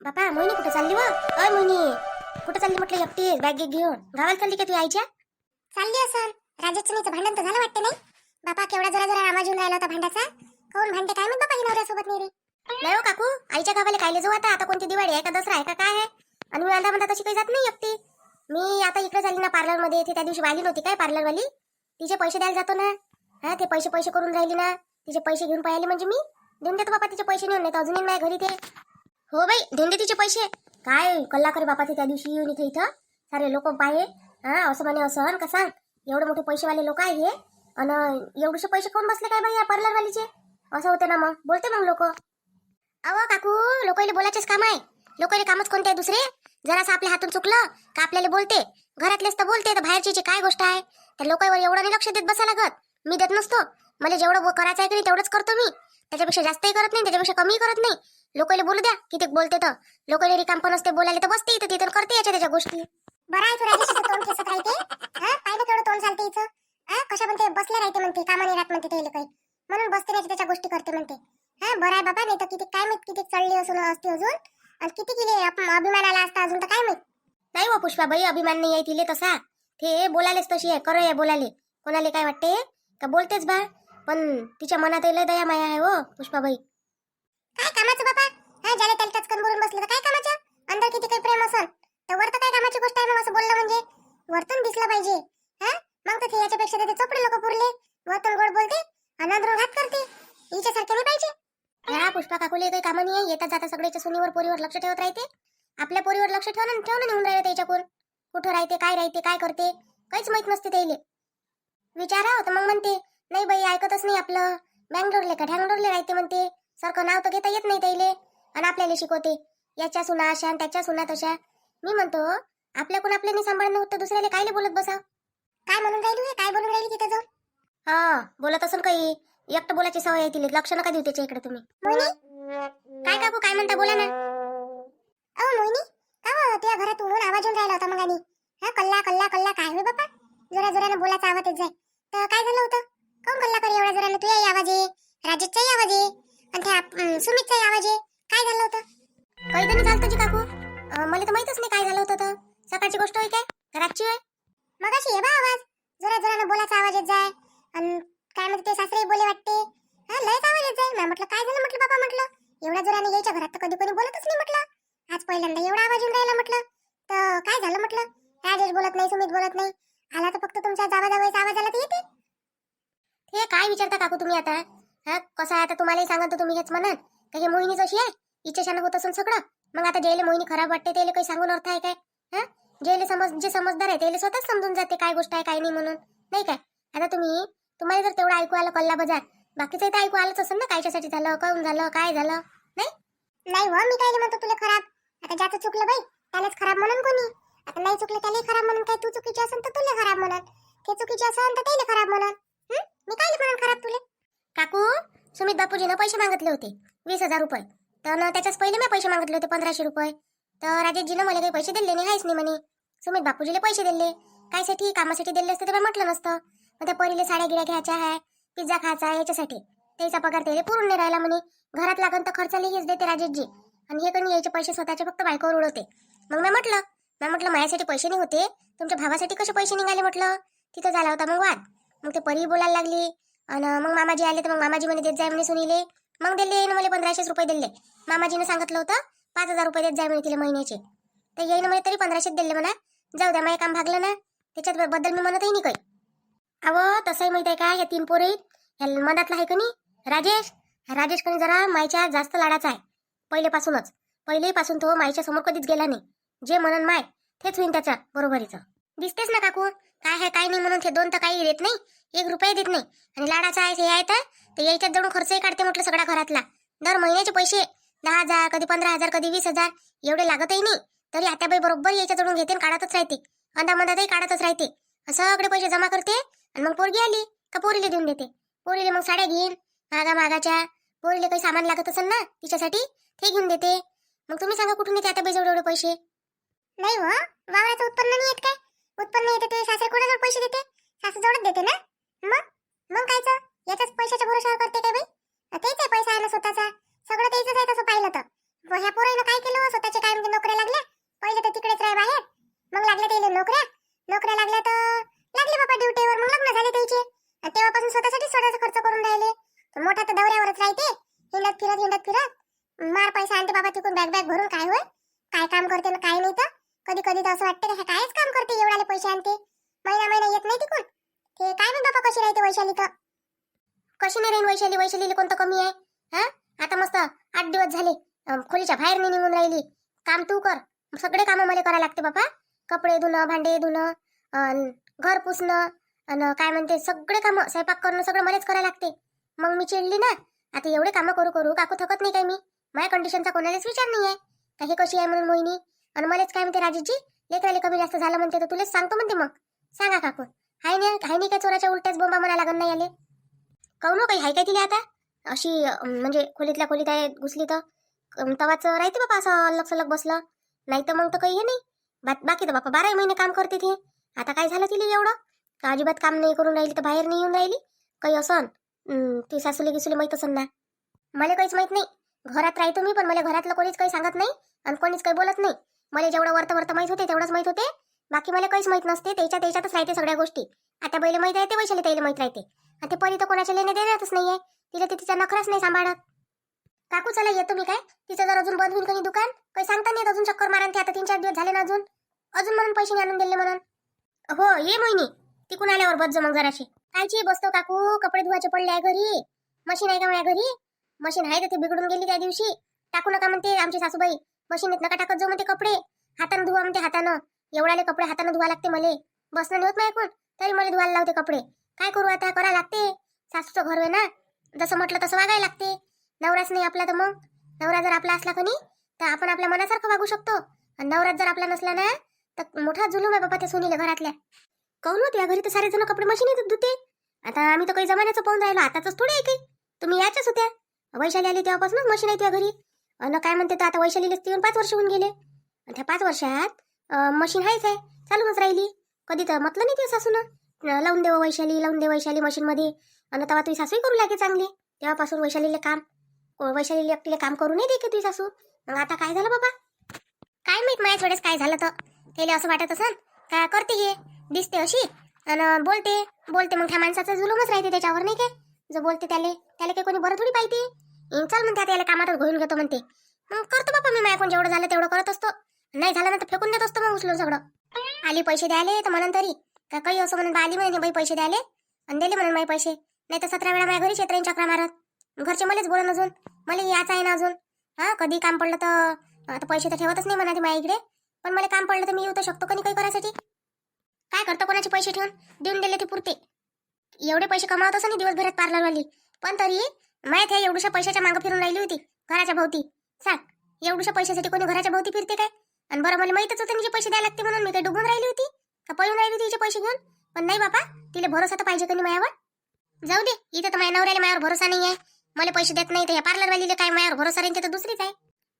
बापा मोहिनी कुठे चालली व? अय मोहिनी. कुठे चालली म्हटलं एकटी? बॅग घेऊन. गावाला चालली का तू आईच्या? चालली असं राजस्थानीचं भांडण तर झालं वाटतं नाही? बापा केवढा जरा जरा आवाज येऊन राहिला होता भांडाचा? कोण भांडते काय माहीत बापा ही नवऱ्यासोबत नाही रे नाही हो काकू आईच्या गावाला कायले जाऊ आता? आता कोणती दिवाळी आहे का दसरा आहे का काय आहे? आणि मी म्हणता म्हणता तशी काही जात नाही एकटी. मी आता इकडे झाली ना पार्लरमध्ये ती त्या दिवशी वाली नव्हती काय पार्लर वाली तिचे पैसे द्यायला जातो ना. हा ते पैसे पैसे करून राहिली ना. तिचे पैसे घेऊन पाहिले म्हणजे मी? देऊन देतो बाबा तिचे पैसे नेऊन. नाही तर अजूनही माझ्या घरी ते. हो बाई देऊन दे तिचे पैसे. काय कल्ला करे बापा ते त्या दिवशी येऊन इथे इथं? सारे लोक पाहे. हा असं म्हणे असं अन का सांग एवढे मोठे पैसेवाले लोक आहे हे. आणि एवढेसे पैसे कोण बसले काय बाई या पार्लरवालीचे असं होते ना मग. बोलते मग लोक. अहो काकू लोकांना बोलायचेच काम आहे. लोकांना कामच कोणते आहे दुसरे? जरासं आपल्या हातून चुकलं का आपल्याला बोलते? घरातलेच तर बोलते तर बाहेरची काय गोष्ट आहे त्या लोकांवर एवढं नाही लक्ष देत बसा लागत. मी देत नसतो. मला जेवढं करायचं आहे की नाही तेवढंच करतो मी. त्याच्यापेक्षा जास्तही करत नाही त्याच्यापेक्षा कमी करत नाही. लोकांना बोलू द्या किती बोलते तर. लोकांना रिकाम पण असते बोलायला तर बसते इथं तिथं करते याच्या त्याच्या गोष्टी. बरं आहे तू राजेशचं तोंड खेचत राहते. हा? पाहिलं केवढं तोंड चालते इथं. हा? कशा म्हणते बसले राहते म्हणते कामाने राहत म्हणते ते काही म्हणून बसते नाही त्याच्या गोष्टी करते म्हणते. हा? बरं आहे बाबा नाही तर किती काय माहीत किती चढली असून असते अजून. आणि किती किती अप- अभिमान आला असता अजून तर काय माहीत. नाही हो पुष्पाबाई अभिमान नाही आहे तिले तसा. ते बोलायलेच तशी आहे करो आहे बोलाले. कोणाला काय वाटते? का बोलतेच बा. पण तिच्या मनात लय दया माया आहे हो पुष्पाबाई. काय कामाचं बाबा? हा ज्याला त्याला टचकन बोलून बसलं तर काय कामाचं? अंदर किती काही प्रेम असन. तर वर तर काय कामाची गोष्ट आहे मग असं बोललं म्हणजे? वरतून दिसलं पाहिजे. हा? मग तर ते याच्यापेक्षा तर ते चोपडे लोक पुरले. वरतून गोड बोलते आणि अंदरून घात करते. हिच्यासारखे नाही पाहिजे. हा पुष्पा काकुले काही कामं नाही येतात जाता सगळ्याच्या सुनीवर पोरीवर लक्ष ठेवत राहते. आपल्या पोरीवर लक्ष ठेवणं ठेवून नेऊन राहिलं त्याच्याकडून. कुठं राहते काय राहते काय करते? काहीच माहीत नसते त्याले. विचारा होतं मग म्हणते नाही बाई ऐकतच नाही आपलं. बँगलोरले का? ढँगलोरले राहते म्हणते. सारखं नाव तर घेता येत नाही त्याले आणि आपल्याला शिकवते. याच्या सुना अशा आणि त्याच्या सुना तशा. मी म्हणतो आपल्याकडून आपल्याने सांभाळणं होतं दुसऱ्याला कायले बोलत बसा काय म्हणून राहिली हे? काय बोलून राहिली तिथे जाऊन? हा बोलत असून काही. एकटं बोलायची सवय आहे तिला. लक्ष नका देऊ त्याच्या इकडे तुम्ही. मोहिनी? काय काकू काय म्हणता? बोला ना. अहो मोहिनी का हो तुझ्या घरात उडून आवाज येऊन राहिला होता मग आणि. हा कल्ला कल्ला कल्ला काय होय बापा? जोरा जोरानं बोलायचा आवाज येत जाय तर काय झालं होतं? काऊन कल्ला कर एवढ्या जोरानं? तुझ्याही आवाज आहे राजेशचाही आवाज आहे. आणि त्या अं, सुमितचाही आवाज आहे. काय झालं होतं? काही झालं तुझी काकू? मला तर माहितच नाही काय झालं होतं तर. सकाळची गोष्ट होय काय? घराची होय? मग अशी आहे बा आवाज. जोरा जोरानं बोलायचा आवाज येत जाय. आणि काय म्हणते ते सासरे बोले वाटते. हा लयच आवाज येत जाय. म्हटलं काय झालं म्हटलं बाबा म्हटलं? एवढ्या जोराने यायच्या घरात तर कधी कोणी बोलतच नाही म्हटलं. आज पहिल्यांदा एवढा आवाज येऊन राहिला म्हटलं. तर काय झालं म्हटलं? राजेश बोलत नाही सुमित बोलत नाही. आला तर फक्त तुमच्या जावा जावायचा आवाज आला तर येते. हे काय विचारता काकू तुम्ही आता? हा? कसं आहे आता तुम्हालाही सांगत तुम्ही हेच म्हणाल का हे मोहिनीच अशी आहे? हिच्याशानं होत असेल सगळं. मग आता जेले मोहिनी खराब वाटते त्याला काही सांगून अर्थ आहे काय? हा? जेले समज जे समजदार आहे त्याला स्वतःच समजून जाते काय गोष्ट आहे काय नाही म्हणून. नाही काय आता तुम्ही तुम्हाला जर तेवढं ऐकू आलं कल्ला बाजार बाकीचं तर ऐकू आलंच असेल ना कायच्यासाठी झालं काऊन झालं काय झालं? नाही? नाही हो मी काय म्हणतो तुला खराब. आता ज्याचं चुकलं बाई त्यालाच खराब म्हणून कोणी? आता नाही चुकलं त्याला खराब म्हणून काय? तू चुकीची असेल तर तुला खराब म्हणून ते चुकीची असेल तर त्याला खराब म्हणून मी काय म्हणून खराब तुले? काकू सुमित बापूजीनं पैसे मागितले होते वीस हजार रुपये. तर न त्याच्याच पहिले मी पैसे मागितले होते पंधराशे रुपये. तर राजेशजीनं मला काही पैसे दिले नाही आहेच नाही म्हणे. सुमित बापूजीला पैसे दिले. कायसाठी कामासाठी दिले असते तर मी म्हटलं नसतं. मग त्या परीले साड्या गिड्या घ्यायच्या आहे पिझ्झा खायचा आहे याच्यासाठी. त्याचा पगार त्याला पुरून नाही राहिला म्हणे. घरात लागन तर खर्चाला हेच देते राजेशजी. आणि हे कधी यायचे पैसे स्वतःचे फक्त बायकोवर उडवते. मग मी म्हटलं मी म्हटलं माझ्यासाठी पैसे नाही होते. तुमच्या भावासाठी कसे पैसे निघाले म्हटलं? तिथं झाला होता मग वाद. मग ते परी बोलायला लागली. आणि मग मामाजी आले तर मग मामाजी म्हणे देत जाय म्हणे सुनीले. मग दिले येईन मला पंधराशेच रुपये दिले मामाजीने सांगितलं होतं पाच हजार रुपये देत जाय म्हणे तिला महिन्याचे. तर येईन म्हणे तरी पंधराशेच दिले म्हणा. जाऊ द्या माझे काम भागलं ना. त्याच्यात बद्दल मी म्हणतही नाही काही. अहो तसंही माहीत आहे का हे तीन पोरे ह्या मनातला आहे का नाही राजेश. राजेश कणी जरा मायच्या जास्त लाडाचा आहे पहिलेपासूनच. पहिलेपासून तो मायच्या समोर कधीच गेला नाही. जे म्हणन माय तेच होईन त्याच्या बरोबरीचं. दिसतेच ना काकू काय आहे काय नाही म्हणून ते दोन तर काही देत नाही. एक रुपये देत नाही. आणि लाडाचा आहे हे आहे तर? ते यायच्यात जणू खर्चही काढते म्हटलं सगळ्या घरातला. दर महिन्याचे पैसे दहा हजार कधी पंधरा हजार कधी वीस हजार एवढे लागतही नाही. तरी आत्याबाई बरोबर याच्या जवळून घेते आणि काढतच राहते. अंदामंदातही काढतच राहते. सगळे पैसे जमा करते आणि मग पोरगी आली का पोरीला देऊन देते. पोरीला मग साड्या घेईन मागा मागाच्या. पोरीला काही सामान लागत असेल ना तिच्यासाठी ते घेऊन देते. मग तुम्ही सांगा कुठून येते आता जवळ एवढे पैसे? नाही हो वावराचं उत्पन्न नाही येत काय? उत्पन्न येते ते सासरे कोणाजवळ पैसे देते? सासू जवळच देते ना? मग? मग कायचं याच्याच पैशाच्या भरोशावर करते काय बाई? तेच आहे पैसा आहे ना स्वतःचा. सगळं तेच आहे तसं पाहिलं तर. ह्या पोरानं काय केलं हो? स्वतःचे काय म्हणजे नोकऱ्या लागल्या? पहिले तर तिकडेच राह बाहेर. मग लागल्या त्याला नोकऱ्या. नोकऱ्या लागल्या तर लागले बाबा ड्युटीवर. मग लग्न झाले त्याचे. तेव्हापासून स्वतःसाठी स्वतःचा खर्च करून राहिले. मोठा तर दौऱ्यावरच राहते. हिंडत फिरत हिंडत फिरत. मार पैसा आणते बाबा तिकडून बॅग बॅग भरून काय होय काय काम करते ना काय नाही तर? कधी कधी तर असं वाटते का कायच काम करते? एवढाले पैसे आणते. महिना महिना येत नाही तिकडून ते काय म्हणता बा कशी राहते वैशाली तर? कशी नाही राहीन वैशाली? वैशालीला कोणतं कमी आहे? हा? आता मस्त आठ दिवस झाले. खोलीच्या बाहेर नाही निघून राहिली. काम तू कर. सगळे कामं मला करायला लागते बापा कपडे धुणं भांडे धुणं घर पुसणं आणि काय म्हणते सगळे कामं स्वयंपाक करणं सगळं मलाच करायला लागते. मग मी चिडली ना आता एवढे कामं करू करू काकू थकत नाही काय मी? माझ्या कंडिशनचा कोणालाच विचार नाही आहे. का हे कशी आहे म्हणून मोहिनी? आणि मलाच काय म्हणते राजेशजी? लेकराले कमी जास्त झालं म्हणते तर तुलाच सांगतो म्हणते मग. सांगा काकू. हाय नाही हाय नाही काय चोराच्या उलट्याच बोंबा म्हणा लागत नाही आले काहून हो काही हाय काय तिला आता? अशी म्हणजे खोलीतल्या खोलीत आहे घुसली तर. तवाच राहते बाबा असं अलग सलग बसलं. नाही तर मग तर काही हे नाही. बा- बाकी तर बापा बाराही महिने काम करते ते. आता काय झालं तिला एवढं? का अजिबात काम नाही करून राहिली तर बाहेर नाही येऊन राहिली? काही असन? ती सासूले गिसूले माहीत असन ना? मला काहीच माहीत नाही. घरात राहतो मी पण मला घरातलं कोणीच काही सांगत नाही आणि कोणीच काही बोलत नाही. मला जेवढं वर्त वर्त माहीत होते तेवढंच माहीत होते. बाकी मला काहीच माहीत नसते त्याच्या त्याच्यातच राहते सगळ्या गोष्टी. आता बैल माहीत राहते वैशाली त्याला माहीत राहते. आणि ते परी तर कोणाच्या लेणे देणारच नाहीये. तिला ते तिचा नखराच नाही सांभाळत. काकू चला येतो मी काय? तिचं जर अजून बंद होईल कधी दुकान? काही सांगता नाही अजून चक्कर मारा ते आता तीन चार दिवस झाले ना अजून. अजून म्हणून पैसे नाही आणून दिले म्हणून. हो ये मोहिनी. तिकून आल्यावर बस मग जराशी कायची बसतो काकू कपडे धुवायचे पडले आहे घरी. मशीन आहे का माझ्या घरी? मशीन आहे तर ती बिघडून गेली त्या दिवशी? टाकू नका म्हणते आमची सासूबाई. मशीनीत नका टाकत जाऊ म्हणते कपडे? हातानं धुवा म्हणते हातानं. एवढाले कपडे हाताने धुवा लागते मले. बसणं नाही होत नाही कोण? तरी मला धुवायला लावते कपडे. काय करू आता? करा लागते. सासूचं घर आहे ना? जसं म्हटलं तसं वागायला लागते. नवराच नाही आपला तर मग. नवरा जर आपला असला कोणी तर आपण आपल्या मनासारखं वागू शकतो. आणि नवराच जर आपला नसला ना तर मोठा जुलूम आहे बाबा त्या सुनीले घरातल्या. काऊन होत या घरी तर सारेजण कपडे मशीन येतात धुते? आता आम्ही तर काही जमान्याचं पाहून राहिलो. आताच थोडे आहे काही. तुम्ही याच्याच होत्या. वैशाली आली तेव्हापासूनच मशीन आहे त्या घरी. अन काय म्हणते तर आता वैशालीला येऊन पाच वर्ष होऊन गेले. त्या पाच वर्षात मशीन आहेच आहे चालूनच राहिली. कधी तर म्हटलं नाही ते सासून. लावून देव वैशाली लावून दे वैशाली मशीनमध्ये. आणि तेव्हा तुझी सासूही करू लागे चांगले. तेव्हापासून वैशालीला काम वैशालीले वैशालीला एकटीला काम करू नाही दे की तुझी सासू. मग आता काय झालं बाबा? काय माहीत माझ्याच वेळेस काय झालं तर. त्याला असं वाटत असेल का करते हे? दिसते अशी. आणि बोलते बोलते मग त्या माणसाचा जुलूमच राहते त्याच्यावर नाही काय जो बोलते त्याले त्याला काही कोणी बरं थोडी पाहिजे? चल म्हणते आता याला कामातच घेऊन घेतो म्हणते. मग करतो बाबा मी माझ्याकडून जेवढं झालं तेवढं करत असतो. नाही झालं ना तर फेकून देत असतो मग उचलून सगळं. आली पैसे द्यायले तर म्हणून तरी. का काही असं म्हणून आली म्हणे बाई पैसे द्यायले. आणि दिले म्हणून बाई पैसे. नाही तर सतरा वेळा माझ्या घरी शेतरेन चक्रा मारत. घरचे मलाच बोलून अजून. मला याचं आहे ना अजून. हा कधी काम पडलं तर आता पैसे तर ठेवतच नाही म्हणा ते माझ्या इकडे. पण मला काम पडलं तर मी येऊ तर शकतो कधी काही करायसाठी? काय करतो कोणाचे पैसे ठेवून? देऊन दिले ते पुरते. एवढे पैसे कमावत असं नाही दिवसभरात पार्लरवाली पण तरी माहीत आहे एवढ्याशा पैशाच्या मागं फिरून राहिली होती घराच्या भोवती. सांग एवढ्याशा पैशासाठी कोणी घराच्या भोवती फिरते काय? आणि बरं मला माहितच होतं तिचे पैसे द्यायला लागते म्हणून. मी काही डुबून राहिली होती. का पळून राहिली होती तिचे पैसे घेऊन? पण नाही बाबा तिला भरोसा तर पाहिजे कधी मायावर. जाऊ दे इथं तर माझ्या नवऱ्याला मायावर भरोसा नाही आहे मला पैसे देत नाही तर या पार्लरवालीला काय मायावर भरोसा राहील तर दुसरीच आहे.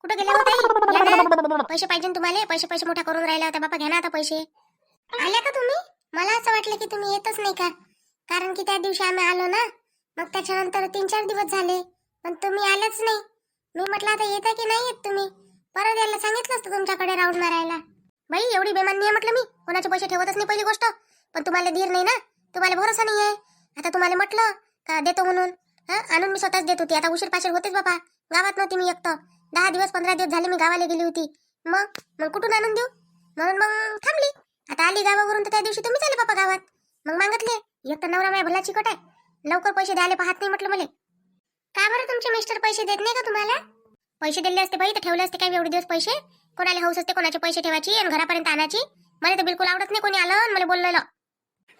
कुठं गेल्या होत्या पैसे पाहिजे तुम्हाला पैसे पैसे मोठा करून राहिला होता. बाबा घ्या ना आता पैसे. आल्या का तुम्ही? मला असं वाटलं की तुम्ही येतच नाही का? कारण की त्या दिवशी आम्ही आलो ना मग त्याच्यानंतर तीन चार दिवस झाले पण तुम्ही आलेच नाही. मी म्हटलं आता येता की नाही येत तुम्ही? परत यायला सांगितलं असतं तुमच्याकडे राऊंड मारायला. बाई एवढी बेमानी आहे म्हटलं मी. कोणाचे पैसे ठेवतच नाही पहिली गोष्ट. पण तुम्हाला धीर नाही ना? तुम्हाला भरोसा नाही आहे आता तुम्हाला म्हटलं का देतो म्हणून? हा? आणून मी स्वतःच देत होती. आता उशीर पाशीर होतेच बाबा गावात नव्हती मी एकटं. दहा दिवस पंधरा दिवस झाले मी गावाला गेली होती. मग? मग कुठून आणून देऊ? म्हणून मग थांबली. आता आली गावावरून तर त्या दिवशी तुम्ही चाले बाबा गावात. मग मागतले. एक तर नवरा माझ्या भला चिकट आहे. लवकर पैसे द्यायला पाहत नाही म्हटलं मला. का बरं तुमचे मिस्टर पैसे देत नाही का तुम्हाला? पैसे दिले असते बाई तर ठेवले असते काय एवढे दिवस पैसे? कोणाला हौस असते कोणाचे पैसे ठेवायची आणि घरापर्यंत आणायची? मला तर बिलकुल आवडत नाही कोणी आलं आणि मला बोललेलं.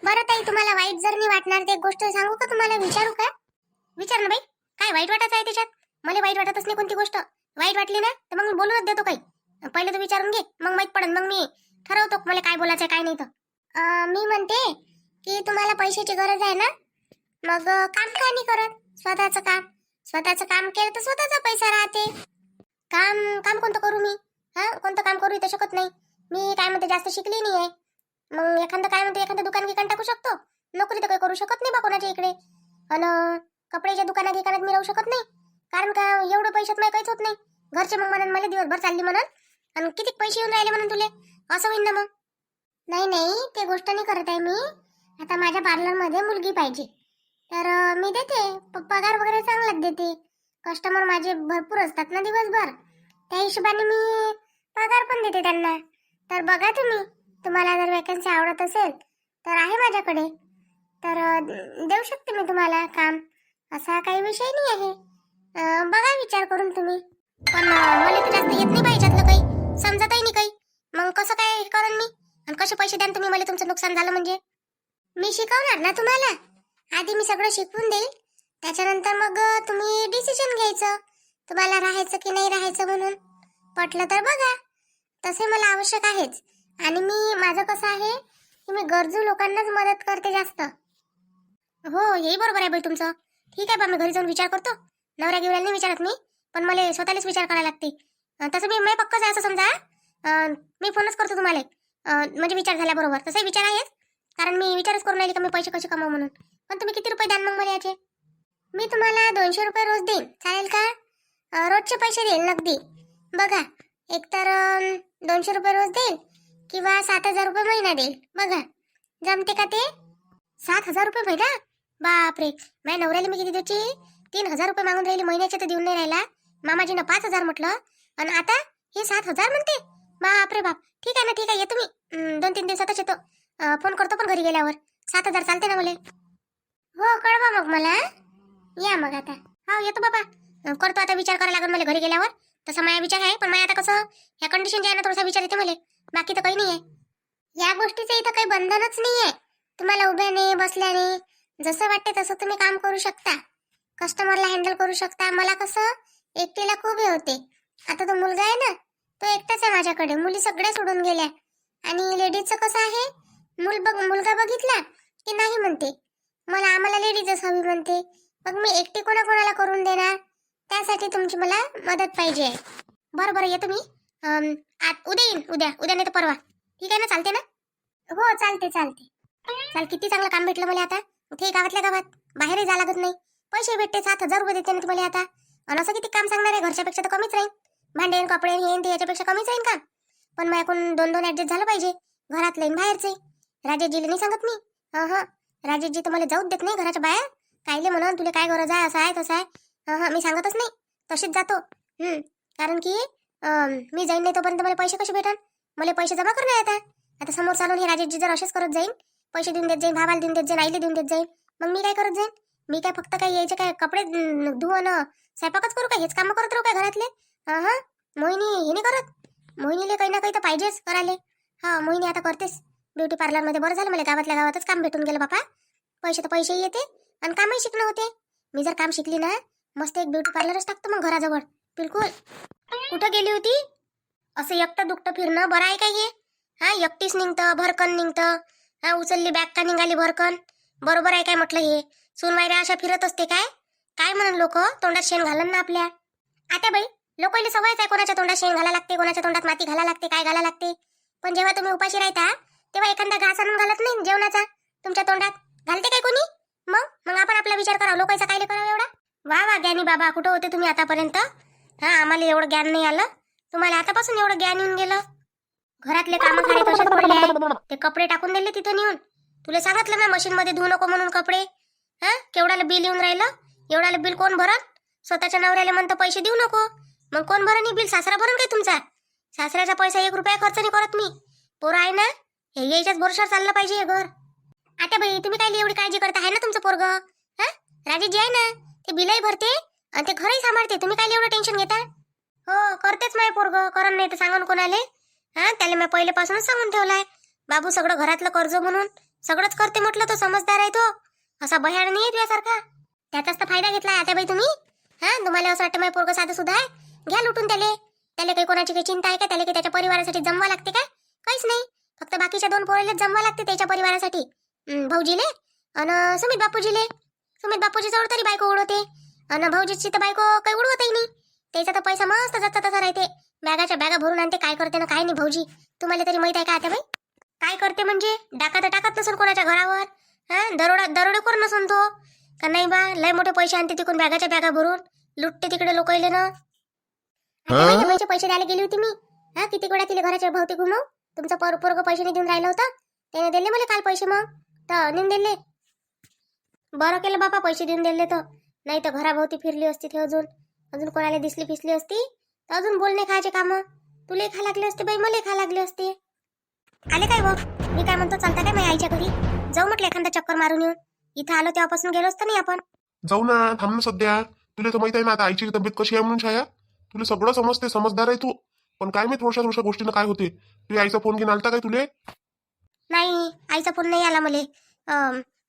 बरं ताई तुम्हाला वाईट जर मी वाटणार ते एक गोष्ट सांगू का तुम्हाला? विचारू का? विचार ना बाई. काय वाईट वाटायचं आहे त्याच्यात? मला वाईट वाटतच नाही कोणती गोष्ट. वाईट वाटली ना तर मग मी बोलूनच देतो काही. पहिले तर विचारून घे मग माहीत पडन मग मी ठरवतो मला काय बोलायचं काय नाही तर. मी म्हणते की तुम्हाला पैशाची गरज आहे ना मग काम का नाही करत? स्वतःचं काम. स्वतःचं काम केलं तर स्वतःचा पैसा राहते. काम काम कोणतं करू मी? हा? कोणतं काम करू इथं शकत नाही. मी काय म्हणते जास्त शिकली नाही आहे मग एखादं काय म्हणते एखादं दुकान गिकान टाकू शकतो? नोकरी तर काही करू शकत नाही बा कोणाच्या इकडे. अन कपड्याच्या दुकानात गिकानात मी राहू शकत नाही. कारण का एवढं पैशात मला काहीच होत नाही. घरचे मग म्हणून मला दिवसभर चालली म्हणून. आणि किती पैसे येऊन राहिले म्हणून तुले? असं होईन ना मग? नाही नाही ते गोष्ट नाही करत आहे मी. आता माझ्या पार्लरमध्ये मुलगी पाहिजे. तर मी देते. पगार वगैरे चांगलाच देते. कस्टमर माझे भरपूर असतात ना दिवसभर. त्या हिशोबाने मी पगार पण देते त्यांना. तर बघा तुम्ही तुम्हाला जर वॅकन्सी आवडत असेल तर आहे माझ्याकडे. तर देऊ शकते मी तुम्हाला काम. असा काही विषय नाही आहे. बघा विचार करून तुम्ही. पण मला तर जास्त येत नाही पाहिजेतलं काही. समजतही नाही काही. मग कसं काय करून मी? आणि कसे पैसे द्यान तुम्ही मला तुमचं नुकसान झालं म्हणजे? मी शिकवणार ना तुम्हाला? आधी मी सगळं शिकवून देईल. त्याच्यानंतर मग तुम्ही डिसिजन घ्यायचं. तुम्हाला राहायचं की नाही राहायचं म्हणून? पटलं तर बघा. तसे मला आवश्यक आहेच. आणि मी माझं कसं आहे की मी गरजू लोकांनाच मदत करते जास्त. हो हेही बरोबर आहे बाई तुमचं. ठीक आहे बा मी घरी जाऊन विचार करतो. नवऱ्या गिवऱ्याला नाही विचारत मी पण मला स्वतःलाच विचार करायला लागते. तसं मी मी पक्कच आहे असं समजा मी फोनच करतो तुम्हाला म्हणजे विचार झाल्याबरोबर. तसे विचार आहेच. कारण मी विचारच करून राहिली का मी पैसे कसे कमाव म्हणून. पण तुम्ही किती रुपये द्याल मग मला याचे? मी तुम्हाला दोनशे रुपये रोज देईन. चालेल का? रोजचे पैसे देईल नगदी. बघा एकतर दोनशे रुपये रोज देईल किंवा सात हजार रुपये महिना देईल बघा जमते का ते? सात हजार रुपये महिना? बापरे माझ्या नवऱ्याला मी किती त्याची तीन हजार रुपये मागून राहिली महिन्याचे तर देऊन नाही राहिला. मामाजीनं पाच हजार म्हटलं आणि आता हे सात हजार म्हणते. बापरे बाप. ठीक आहे ना ठीक आहे येतो मी. दोन तीन दिवसातच येतो. फोन करतो पण घरी गेल्यावर. सात हजार चालते ना मला. हो कळवा मग मला या मग आता. हा येतो बाबा. करतो आता विचार करायला लागेल मला घरी गेल्यावर. तसा माझा विचार आहे पण माझ्या आता कसं ह्या कंडिशन जे आहे ना थोडासा विचार येते मला. बाकी तर काही नाही आहे या गोष्टीचं इथं काही बंधनच नाही आहे तुम्हाला उभ्याने बसल्याने जसं वाटते तसं तुम्ही काम करू शकता. कस्टमरला हँडल करू शकता. मला कसं एकटीला खूप हे होते. आता तो मुलगा आहे ना तो एकटाच आहे माझ्याकडे. मुली सगळ्या सोडून गेल्या. आणि लेडीजचं कसं आहे मुल बघ मुलगा बघितला की नाही म्हणते. मला आम्हाला लेडीजच हवी म्हणते. मग मी एकटी कोणा कोणाला करून देणार? त्यासाठी तुमची मला मदत पाहिजे. बरं बरं येतो मी. आत- उद्या येईन उद्या. उद्या नाही तर परवा. ठीक आहे ना? चालते ना? हो चालते चालते. चाल किती चांगलं काम भेटलं मला आता. ते गावातल्या गावात. बाहेरही जा लागत नाही. पैसे भेटते सात हजार रुपये देते ना तुम्हाला आता. आणि असं किती काम सांगणार आहे? घरच्यापेक्षा तर कमीच राहील भांडे कपडे हे ते याच्यापेक्षा कमीच राहील का? पण माझ्याकडून दोन दोन ऍडजस्ट झालं पाहिजे. घरातलं बाहेरचे. राजेशजीला नाही सांगत मी. हां हां राजेशजी तर मला जाऊच देत नाही घराच्या बाहेर. कायले म्हणून तुला काय गरज आहे? असं आहे तसं आहे. हा हा मी सांगतच नाही. तसेच जातो. हम्म कारण की अं, मी जाईन नाही तोपर्यंत मला पैसे कसे भेटन? मला पैसे जमा करणे आता आता समोर चालून हे राजेशजी जर असेच करत जाईन पैसे देऊन देत जाईन भावाला देऊन देत जाईन आईला देऊन देत जाईन मग मी काय करत जाईन? मी काय फक्त काय यायचे काय कपडे अं, स्वयंपाकच करू का हेच कामं करत राहू काय घरातले? हा हा मोहिनी हे नाही करत. मोहिनीले काही ना काही तर पाहिजेच करायला. हा मोहिनी आता करतेस ब्युटी पार्लरमध्ये बरं झालं मला गावातल्या गावातच काम भेटून गेलं बापा. पैसे तर पैसे येते आणि कामही शिकणं होते. मी जर काम शिकली ना मस्त एक ब्युटी पार्लरच टाकतो मग घराजवळ. बिलकुल. कुठं गेली होती? असं एकटं दुखटं फिरणं? बरं आहे का हे? हा एकटीच निघतं भरकन निघतं. हा उचलली बॅग का निघाली भरकन? बरोबर आहे काय म्हटलं हे? सुनवायऱ्या अशा फिरत असते काय? काय म्हणून लोक? तोंडात शेण घालन ना आपल्या. आता बाई लोकांना सवयच आहे कोणाच्या तोंडात शेण घाला लागते कोणाच्या तोंडात माती घाला लागते काय घाला लागते. पण जेव्हा तुम्ही उपाशी राहता तेव्हा एखादा घास आणून घालत नाही जेवणाचा? तुमच्या तोंडात? घालते काय कोणी? मग? मग आपण आपला विचार करावा लोकांचा काय करावं एवढा? वा वा ज्ञानी बाबा कुठं होते तुम्ही आतापर्यंत? हा आम्हाला एवढं ज्ञान नाही आलं. तुम्हाला आतापासून एवढं ज्ञान येऊन गेलं? घरातले कामं खाली तसेच पडले आहे ते कपडे टाकून दिले तिथं नेऊन तुला सांगितलं ना मशीन मध्ये धुवू नको म्हणून कपडे. हा केवढ्याला बिल येऊन राहिलं? एवढ्याला बिल कोण भरत स्वतःच्या नवऱ्याला म्हणतं पैसे देऊ नको. मग कोण भरण ही बिल सासरा भरण काय तुमचा? सासऱ्याचा पैसा एक रुपया खर्च नाही करत मी. पोरं आहे ना हे यायच्याच भरोशावर चाललं पाहिजे हे घर. आता बाई तुम्ही काय एवढी काळजी करता? आहे ना तुमचं पोरग? हा? राजेजी आहे ना? ते बिलही भरते आणि ते घरही सांभाळते. तुम्ही काय एवढं टेन्शन घेता? हो करतेच माय पोरग. करण नाही तर सांगून कोणाले. हा त्याला मी पहिल्यापासूनच सांगून ठेवलाय. बाबू सगळं घरातलं कर्ज म्हणून सगळंच करते म्हटलं तो समजदार आहे तो. असा बह्याड नाही आहे तुझ्यासारखा त्याचाच तर फायदा घेतलाय आता बाई तुम्ही. हा तुम्हाला असं वाटतं माय पोरग साधं सुद्धा आहे? घ्या लुटून त्याले. त्याला काही कोणाची काही चिंता आहे का? त्याला काही त्याच्या परिवारासाठी जमवा लागते का? काहीच नाही. फक्त बाकीच्या दोन पोराले जमवा लागते त्याच्या परिवारासाठी. भाऊजीले. आणि सुमित बापूजीले. सुमित बापूजी जवळ तरी बायको उडवते. आणि भाऊजीची तर बायको काही उडवतही नाही. त्याचा तर पैसा मस्त जाता तसा राहते. बॅगाच्या बॅगा भरून आणते काय करते ना काय नाही भाऊजी. तुम्हाला तरी माहीत आहे का आता बाई? काय करते म्हणजे? डाका तर टाकत नसून कोणाच्या घरावर. हा दरोडा दरोडेखोर नसून तो? का नाही बा लय मोठे पैसे आणते तिकडून बॅगाच्या बॅगा भरून. लुटते तिकडे लोक ना. आता बाई, पैसे द्यायला गेली होती मी. हा किती वेळा तिला घराच्या भोवती घुमव. तुमचं पोर पोरग पैसे नाही देऊन राहिलं होतं. त्याने दिले मला काल पैसे मग. तर दिले. बरं केलं बापा पैसे देऊन दिले तर. नाही तर घराभोवती फिरली असती ते अजून. अजून कोणाला दिसली फिसली असती? तर अजून बोलणे खायचे कामं. तुले खा लागले असते बाई मला खा लागले असते. आले काय भाऊ मी काय म्हणतो चालता काय माझ्या आईच्या घरी? जाऊ म्हटलं एखादा चक्कर मारून येऊन. इथं आलो तेव्हापासून गेलो असतो नाही आपण. जाऊ ना थांब ना सध्या. तुला तर माहीत आहे ना आता आईची तब्येत कशी आहे म्हणून छाया तुला सगळं समजते समजदार आहे तू. पण काय मी थोड्याशा थोड्याशा गोष्टीनं काय होते? तुझ्या आईचा फोन घेऊन आलता काय तुले? नाही आईचा फोन नाही आला मले.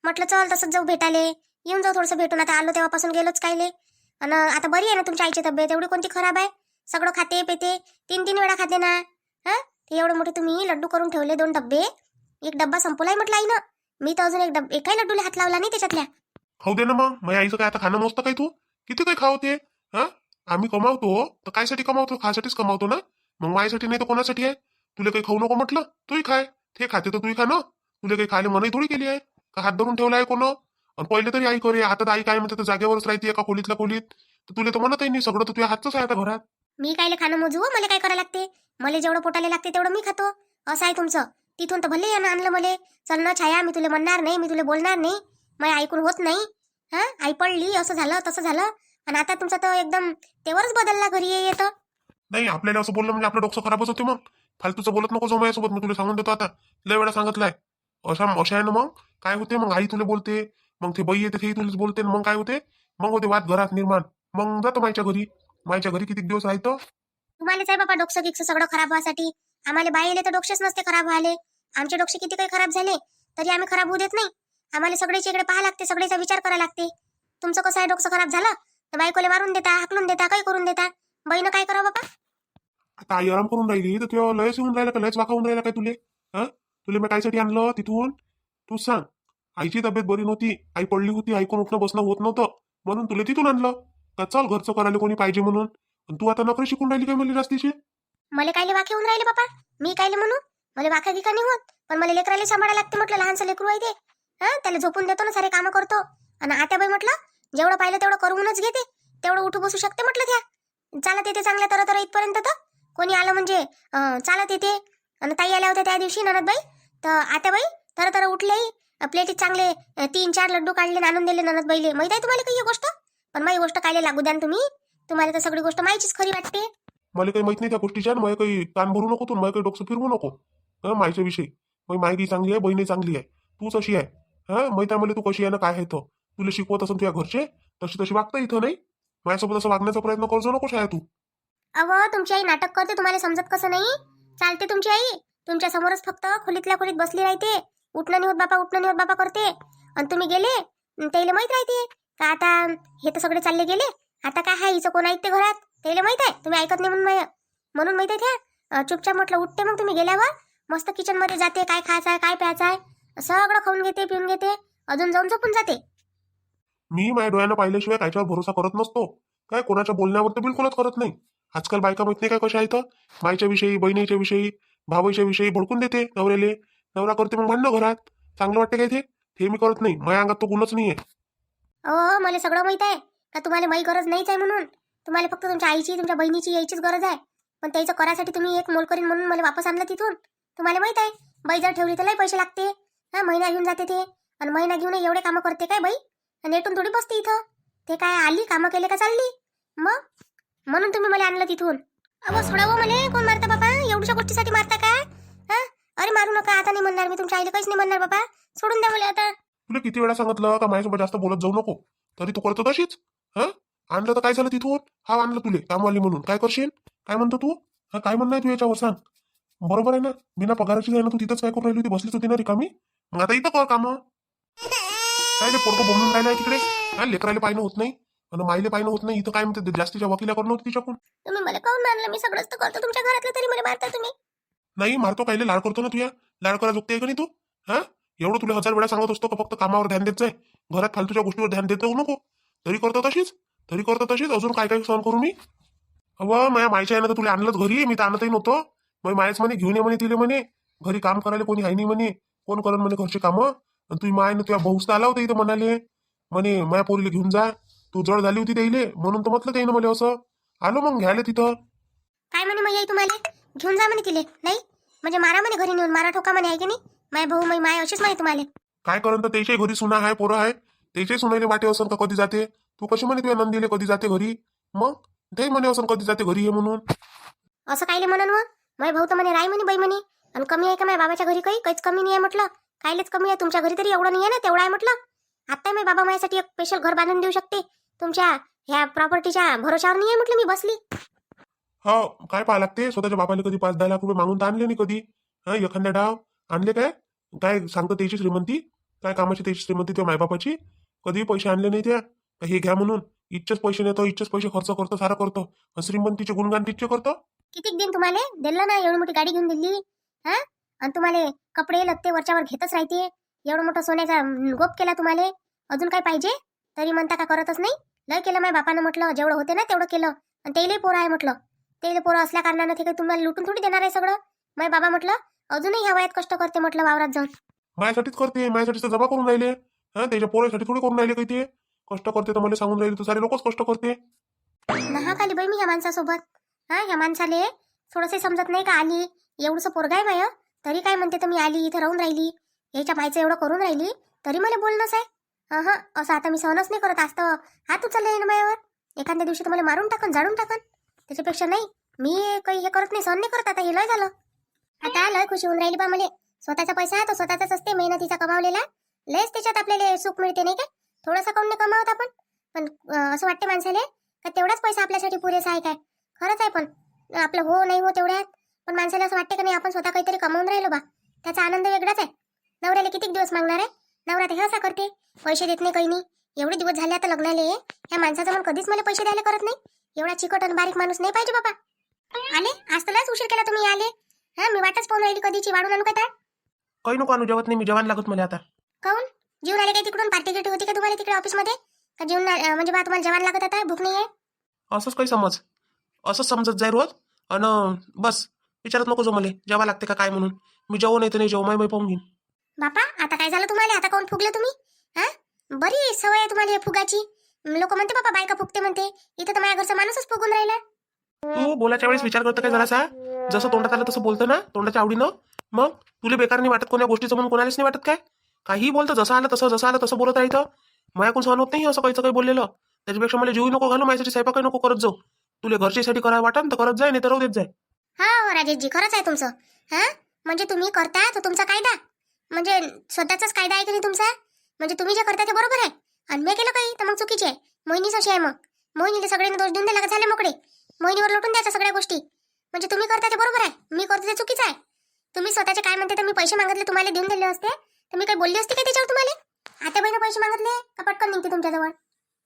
म्हटलं चल तसंच जाऊ भेटाले येऊन जाऊ थोडंसं भेटून. आता आलो तेव्हापासून गेलोच कायले. आणि आता बरी आहे ना तुमच्या आईची तब्येत? एवढी कोणती खराब आहे? सगळं खाते पेते. तीन तीन वेळा खाते ना. हा? ते एवढे मोठे तुम्ही लड्डू करून ठेवले दोन डब्बे. एक डब्बा संपलाय म्हटलं आई ना मी तर अजून एक डब एकाही लड्डूला हात लावला नाही त्याच्यातल्या. खाऊ दे ना मग. माझ्या आईचं काय आता खाणं नसतं काय तू? किती काय खावते हा? आम्ही कमावतो हो. तर कायसाठी कमावतो? खायसाठीच कमावतो ना? मग माझ्यासाठी नाही तर कोणासाठी आहे? तुला काही खाऊ नको म्हटलं? तूही खाय. ते खाते तर तूही खा ना. तुला काही खायला मनाई थोडी केली आहे. का हात धरून ठेवला आहे कोण? आणि पहिले तरी आई करे आता आई काय म्हणते तर जागेवरच राहते एका खोलीतल्या खोलीत? तर तुला तर म्हणतही नाही सगळं तर तुझ्या हातच आहे आता घरात. मी कायले खाणं मोजू हो, मला काय करायला लागते? मला जेवढं पोटाला लागते तेवढं मी खातो. असं आहे तुमचं. तिथून तर भले यानं आणलं मले. चल ना छाया मी तुला म्हणणार नाही मी तुला बोलणार नाही. मला ऐकून होत नाही. हा? आई पडली असं झालं तसं झालं. आणि आता तुमचं तर एकदम तेवरच बदलला घरी येतं नाही आपल्याला असं बोललं म्हणजे आपलं डोकं खराबच होते मग. फालतूचं बोलत नको जो माझ्यासोबत मी तुला सांगून देतो आता. लय वेळा सांगितलंय. अशा अशा आहे ना मग? काय होते? मग आई तुला बोलते. मग ते बाई येते ते तुलाच बोलते. मग काय होते? मग होते वाद घरात निर्माण. मग जातो मायच्या घरी. मायच्या घरी किती दिवस राहतो? तुम्हालाच आहे बाबा डोकं गिक्स सगळं खराब व्हासाठी. आम्हाला बाईले तर डोक्षेच नसते खराब व्हायले. आमचे डोक्षे किती काही खराब झाले तरी आम्ही खराब होऊ देत नाही. आम्हाला सगळ्याच्या इकडे पाहा लागते सगळ्याचा विचार करायला लागते. तुमचं कसं आहे? डोकं खराब झालं? तर बायकोले मारून देता हाकलून देता काही करून देता. बाईनं काय करावं बाबा आता आई आराम करून राहिली तर तुला लयच येऊन राहिला का? लयच वाका होऊन राहिला काय तुले? हा? तुला मी कायसाठी आणलं तिथून? तू सांग. आईची तब्येत बरी नव्हती. आई पडली होती. ऐकून उठणं बसणं होत नव्हतं. म्हणून तुला तिथून आणलं. का चल घरचं करायला कोणी पाहिजे म्हणून. तू आता नोकरी शिकून राहिली काय मला जास्तीची? मला कायले वाखे होऊन राहिले बापा? मी कायले म्हणू? मला वाखा गिका नाही होत. पण मला लेकराला सांभाळायला लागते म्हटलं. लहानसं लेकरू आहे ते. हा? त्याला झोपून देतो ना सारे कामं करतो. आणि आता बाई म्हटलं जेवढं पाहिलं तेवढं करूनच घेते. तेवढं उठू बसू शकते म्हटलं त्या. चालत येते चांगल्या तर इथपर्यंत तर. कोणी आलं म्हणजे चालत येते. आणि ताई आल्या होत्या त्या दिवशी ननदबाई तर आता बाई तर तर उठले. प्लेटीत चांगले तीन चार लड्डू काढले आणि आणून दिले ननदबाईले. माहीत आहे तुम्हाला काही गोष्ट? पण माझी गोष्ट कायले लागू द्या तुम्ही? तुम्हाला तर सगळी गोष्ट माहितीच खरी वाटते. मला काही माहीत नाही त्या गोष्टीच्या मला काही कान भरू नको तू मला काही डोकं फिरवू नको. हा मायच्या विषयी मग मायगी चांगली आहे बहिणी चांगली आहे. तूच अशी आहे. हा माहीत आहे मला तू कशी आहे ना काय आहे तर तुला शिकवत असेल तुझ्या घरचे तशी तशी वागता इथं नाही. माझ्यासोबत असं वागण्याचा प्रयत्न करजो नको शाळा तू. अव तुमची आई नाटक करते तुम्हाला समजत कसं नाही? चालते तुमची आई. तुमच्या समोरच फक्त खोलीतल्या खोलीत बसली राहते. उठणं नाही होत बापा उठणं नाही होत बापा करते. आणि तुम्ही गेले? त्याला माहीत राहते. का आता हे तर सगळे चालले गेले? आता काय आहे हिचं कोण ऐकते घरात? त्याला माहीत आहे. तुम्ही ऐकत नाही म्हणून म्हणून माहीत आहे त्या? चुपचाप म्हटलं उठते मग तुम्ही गेल्यावर. मस्त किचनमध्ये जाते काय खायचं आहे काय प्यायचं आहे सगळं खाऊन घेते पिऊन घेते. अजून जाऊन झोपून जाते. मी माझ्या डोळ्यानं पाहिल्याशिवाय कायच्यावर भरोसा करत नसतो. काय कोणाच्या बोलण्यावर तर बिलकुलच करत नाही. आजकाल बायका माहीत नाही काय कशा आहेत? मायच्या विषयी बहिणीच्या विषयी भावाच्या विषयी भडकून देते नवऱ्याले. नवरा करते मग भांडणं घरात. चांगलं वाटतं काय ते ते मी करत नाही. माझ्या अंगात तो गुणच नाहीये. अहो मला सगळं माहीत आहे. का तुम्हाला माही गरज नाहीच आहे म्हणून? तुम्हाला फक्त तुमच्या आईची तुमच्या बहिणीची यायचीच गरज आहे. पण त्याचं करासाठी तुम्ही एक मोल करीन म्हणून मला वापस आणलं तिथून? तुम्हाला माहीत आहे? बाई जर ठेवली तर लय पैसे लागते. हा महिना घेऊन जाते ते. आणि महिना घेऊन एवढे कामं करते काय बाई? आणि नेटून थोडी बसते इथं. ते काय आली? कामं केले का चालली? मग? म्हणून तुम्ही मला आणलं तिथून. अहो सोडावं हो म्हणे कोण मारता बाबा? एवढ्या गोष्टीसाठी मारता का हा? अरे मारू नका आता नाही म्हणणार मी. तुमच्या आईला काहीच नाही म्हणणार बाबा. सोडून द्या मला आता. तुला किती वेळा सांगितलं का माझ्यासोबत जास्त बोलत जाऊ नको? तरी तू करतो तशीच. हा? आणलं तर काय झालं तिथून? हा आणलं तुले. कामवाली म्हणून. काय करशील? काय म्हणतो तू? हा काय म्हणणार तू याच्यावर सांग. बरोबर आहे ना? बिना पगाराची आहे ना तू तिथंच काय करून राहिली होती? बसलीच होती ना रिकामी? मग आता इथं कर काम. काय ते पोरगं बोलून राहिलं आहे तिकडे? हा लेकरायला पाहिलं होत नाही. आणि माईले पाहिलं होत नाही इथं काय म्हणते जास्तीच्या वकिला करणं होती तिच्याकडून. तुम्ही मला काऊन मारलं मी सगळंच तर करतो. तुमच्या घरातलं तरी मला मारता तुम्ही. नाही मारतो कायले लाड करतो ना तुया. लाड करा झोपते का नाही तू? हा? एवढं तुला हजार वेळा सांगत असतो का फक्त कामावर ध्यान देत जाय घरात फालतूच्या गोष्टीवर ध्यान देत जाऊ नको. तरी करतो तशीच. तरी करतो तशीच. अजून काय काय सहन करू मी? अव माझ्या मायच्या यानं तर तुला आणलंच घरी मी तर आणतही नव्हतो. मग मायच म्हणे घेऊन ये म्हणे तिले म्हणे. घरी काम करायला कोणी आहे नाही म्हणे. कोण करण म्हणे घरची कामं? आणि तुझी माय तुझ्या भाऊस आला होता इथं म्हणाले. म्हणे माया पोरीला घेऊन जा. तू जड झाली होती त्याईले म्हणून तर म्हटलं त्याईनं मला असं. आलो मग घ्यायला तिथं. काय म्हणे मग आई तुम्हाला? घेऊन जा म्हणे तिले नाही? म्हणजे मारा म्हणे घरी नेऊन मारा ठोका म्हणे आहे की नाही? माय भाऊ माई माय अशीच माहिती तुम्हाला. काय करण तर त्याच्याही घरी सुना आहे पोरं आहे. त्याच्याही सुनाईले वाटे असेल का कधी जाते? तू कशी म्हणे तुझ्या नंदीले कधी जाते घरी? मग? ते म्हणे असं कधी जाते घरी ये म्हणून. असं कायले म्हणून व माझे भाऊ तर म्हणे राय म्हणे बाई म्हणे. आणि कमी आहे का माझ्या बाबाच्या घरी काही? काहीच कमी नाही आहे म्हटलं. कायलेच कमी आहे तुमच्या घरी तरी एवढं नाही आहे ना तेवढं आहे म्हटलं. आता माझे बाबा माझ्यासाठी एक स्पेशल घर बांधून देऊ शकते. तुमच्या ह्या प्रॉपर्टीच्या भरोशावर नाही आहे म्हटलं मी बसली. हा काय पाहा लागते? स्वतःच्या बापाला कधी पाच दहा लाख रुपये मागून तर आणले नाही कधी. हा एखाद्या डाव. आणले काय? काय सांगतो त्याची श्रीमंती? काय कामाची त्याची श्रीमंती त्या मायबापाची? कधी पैसे आणले नाही त्या? हे घ्या म्हणून. इच्छेच पैसे नेतो इच्छेच पैसे खर्च करतो सारा करतो. श्रीमंतीचे गुणगान तिचे करतो? किती दिन तुम्हाला? दिलं ना एवढी मोठी गाडी घेऊन दिली हा? आणि तुम्हाला कपडे लत्ते वरच्यावर घेतच राहते. एवढं मोठं सोन्याचा गोप केला तुम्हाला. अजून काय पाहिजे? तरी म्हणता का करतच नाही? लय केलं माझ्या बापानं म्हटलं जेवढं होते ना तेवढं केलं. आणि तेले पोरं आहे म्हटलं. तेले पोरं असल्या कारणानं ते काही तुम्हाला लुटून थोडी देणार आहे सगळं? माझ्या बाबा म्हटलं अजूनही ह्या वयात कष्ट करते म्हटलं वावरात जाऊन. माझ्यासाठीच करते माझ्यासाठी तर जमा करून राहिले. हा त्याच्या पोरासाठी थोडी करून राहिले काही ते. कष्ट करते तर मला सांगून राहिले तर सारे लोकच कष्ट करते. महाकाली बाई मी ह्या माणसासोबत. हा ह्या माणसाले थोडंसं समजत नाही का आली? एवढंसं पोरगा आहे माय तरी काय म्हणते तर मी आली इथं राहून राहिली. याच्या मायचं एवढं करून राहिली तरी मला बोलणंच आहे. हा हा असं आता मी सहनच नाही करत असतं हात उचलले ना माझ्यावर एखाद्या दिवशी तुम्हाला मारून टाकन जाळून टाकन. त्याच्यापेक्षा नाही मी काही हे करत नाही सहन नाही करत आता हे लय झालं. आता लय खुशी होऊन राहिली बा मला. स्वतःचा पैसा आहे तो स्वतःचाच असते मेहनतीचा कमावलेला. लयच त्याच्यात आपल्याला सुख मिळते नाही का? थोडासा काऊन नाही कमावत आपण. पण असं वाटते माणसाले का तेवढाच पैसा आपल्यासाठी पुरेसा आहे काय? खरंच आहे पण आपलं हो नाही हो तेवढ्यात. पण माणसाला असं वाटते का नाही आपण स्वतः काहीतरी कमावून राहिलो बा. त्याचा आनंद वेगळाच आहे. नवऱ्याला किती दिवस मागणार आहे? नवरा ते असा करते पैसे देत नाही काही नाही एवढे दिवस झाले आता लग्नाले ह्या माणसाचा पण कधीच मला पैसे द्यायला करत नाही. एवढा चिकट आणि बारीक माणूस नाही पाहिजे बाबा. आले? आज तर उशीर केला तुम्ही आले. हा मी वाटच पाहून राहिली कधीची वाढून आणू काय काही नको आणू जेवत नाही मी जेवण लागत मला आता. काऊन? जीवन आले काय तिकडून? पार्टी गिटी होती का तुम्हाला तिकडे ऑफिसमध्ये? का जीवन अं, म्हणजे बा तुम्हाला जेवण लागत आता? भूक नाही आहे असंच काही समज. असंच समजत जाय रोज. अन बस. विचारत नको जो मला. जेवा लागते का काय म्हणून? मी जेवू नाही तर नाही जेवू. माय मी पाहून घेईन. बापा आता काय झालं तुम्हाला? कोण फुगले तुम्ही? हा? बरी सवय आहे तुम्हाला फुगाची. लोक म्हणते बाबा बायका फुगते म्हणते. इथं तर माझ्या घरचा माणूसच फुगून राहिला. तू बोलाच्या वेळेस विचार करतो काय जरासा जसं तोंडात आलं तसं बोलतं ना तोंडाच्या आवडीनं. मग तुला बेकार नाही वाटत कोण्या गोष्टीचं म्हणून कोणालाच नाही वाटत काय? काही बोलतं जसं आलं तसं जसं आलं तसं बोलत राहायचं माझ्याकडून सहन होत नाही असं काहीचं काही बोललेलं. त्याच्यापेक्षा मला जीव नको घालू माझ्यासाठी स्वयंपाकही नको करत जाऊ. तुला घरच्यासाठी करायला वाटन तर करत जाय नाही तर राहू देत जाय. हा हो राजेशजी खरंच आहे तुमचं. हा? म्हणजे तुम्ही करता तो तुमचा कायदा. म्हणजे स्वतःचाच कायदा आहे की नाही तुमचा? म्हणजे तुम्ही जे करता ते बरोबर आहे. आणि मी केलं काही तर मग चुकीचे आहे. मोहिनीच अशी आहे मग. मोहिनीला सगळ्यांना दोष देऊन द्यायला का झाले मोकळे. मोहिनीवर लोटून द्यायच्या सगळ्या गोष्टी. म्हणजे तुम्ही करता ते बरोबर आहे. मी करतो ते चुकीचं आहे. तुम्ही स्वतःचे काय म्हणते तर मी पैसे मागितले तुम्हाला देऊन दिले असते. तर मी काही बोलली असते का त्याच्यावर तुम्हाला? आता बहिणं पैसे मागितले का पटकन निघते तुमच्याजवळ?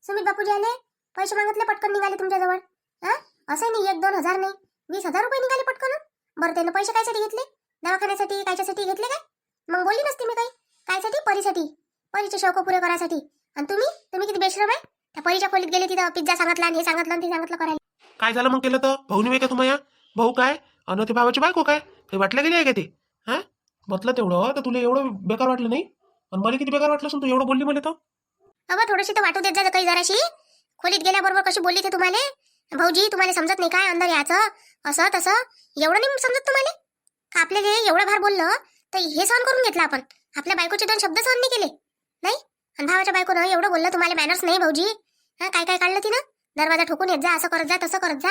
सुमित बापूजी आले पैसे मागितले पटकन निघाले तुमच्याजवळ. हा? असं नाही एक दोन हजार नाही. वीस हजार रुपये निघाले पटकन. बरं त्यानं पैसे कायसाठी घेतले? दवाखान्यासाठी कायच्यासाठी घेतले काय? मग बोलली नसते मी काही. कायसाठी? परीसाठी. परीचे शौक पुरे करायसाठी. आणि तुम्ही? तुम्ही किती बेश्रम आहे? त्या परीच्या खोलीत गेले तिथं पिझ्झा सांगितला आणि हे सांगितलं आणि ते सांगितलं करायला. काय झालं मग केलं तर? भाऊनी वेग का तुम्हाला? भाऊ काय? अन ते भावाची बायको काय? काही वाटलं गेली आहे का ते? हा? म्हटलं तेवढं तर तुला एवढं बेकार वाटलं नाही? आणि मला किती बेकार वाटलं असून तू एवढं बोलली मला तर? अबा थोडीशी तर वाटू देत जा काही जराशी. खोलीत गेल्याबरोबर कशी बोलली ते तुम्हाला? भाऊजी तुम्हाला समजत नाही काय अंदर याचं? असं तसं. एवढं नाही समजत तुम्हाला? का आपल्याला एवढं भार बोललं तर हे सहन करून घेतलं आपण. आपल्या बायकोचे दोन शब्द सहन नाही केले. नाही? आणि भावाच्या बायकोनं एवढं बोललं तुम्हाला मॅनर्स नाही भाऊजी. हा काय काय काढलं तिनं? दरवाजा ठोकून येत जा असं करत जा तसं करत जा.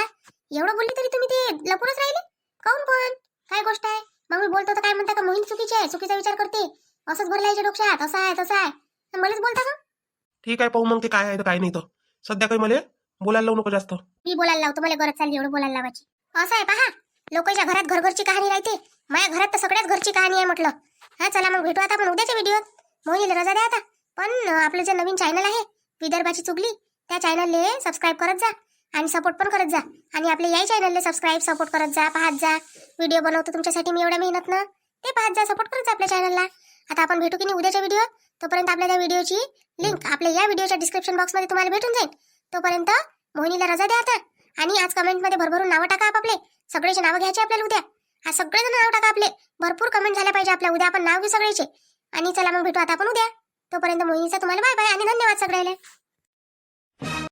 एवढं बोलली तरी तुम्ही ते लपूनच राहिले? काऊन पण? काय गोष्ट आहे? मग मी बोलतो तर काय म्हणता का मोहीन चुकीची आहे चुकीचा विचार करते. असंच भरला याच्या डोक्यात असं आहे तसं आहे. मलाच बोलता का? ठीक आहे पाहू मग ते काय आहे तर काय नाही तर. सध्या काही मला बोलायला लावू नको जास्त. मी बोलायला लावतो मला गरज चालली एवढं बोलायला लावायची. असं आहे पहा. लोकांच्या घरात घरघरची कहाणी राहते माझ्या घरात तर सगळ्याच घरची कहाणी आहे म्हटलं. हा चला मग भेटू आता आपण उद्याच्या व्हिडिओत मोहिनीला रजा द्या आता. पण आपलं जे नवीन चॅनल आहे विदर्भाची चुगली त्या चॅनलले सबस्क्राईब करत जा आणि सपोर्ट पण करत जा. आणि आपल्या याही चॅनलले सबस्क्राईब सपोर्ट करत जा पाहत जा. व्हिडिओ बनवतो तुमच्यासाठी मी एवढ्या मेहनत ना ते पाहत जा सपोर्ट करत जा आपल्या चॅनलला आता आपण भेटू की नाही उद्याच्या व्हिडिओ तोपर्यंत आपल्या त्या व्हिडिओची लिंक आपल्या या व्हिडिओच्या डिस्क्रिप्शन बॉक्समध्ये तुम्हाला भेटून जाईल. तोपर्यंत मोहिनीला रजा द्या आता. आणि आज कमेंटमध्ये भरभरून नावं टाका आपापले. सगळेचे नावं घ्यायचे आपल्याला उद्या. हा सगळेजण नाव टाका आपले. भरपूर कमेंट झाल्या पाहिजे आपल्या. उद्या आपण नाव घेऊ सगळ्याचे. आणि चला मग भेटू. आता आपण उद्या. तोपर्यंत मोहिनीचा तुम्हाला बाय बाय आणि धन्यवाद सगळ्याला.